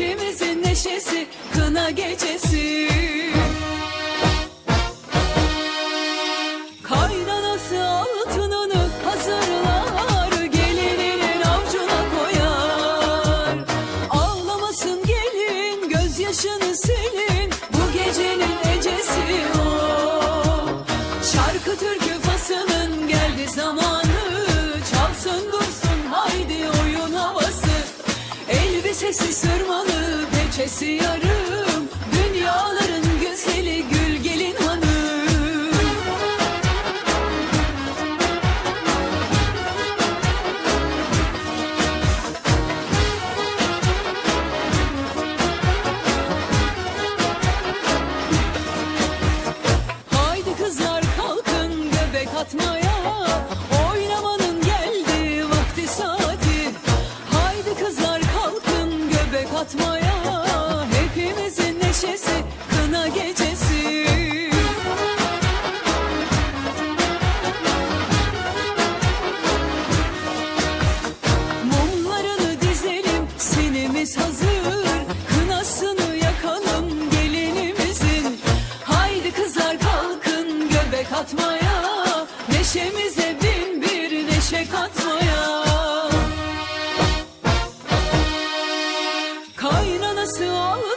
Hepimizin neşesi kına gecesi Elbisesi sırmalı peçesi yarım. Dünyaların güzeli gül gelin hanım. Haydi kızlar kalkın göbek atmaya atmaya Hepimizin neşesi kına gecesi. Mumlarını dizelim sinimiz hazır. Kınasını yakalım gelinimizin. Haydi kızlar kalkın göbek atmaya Neşemize 누?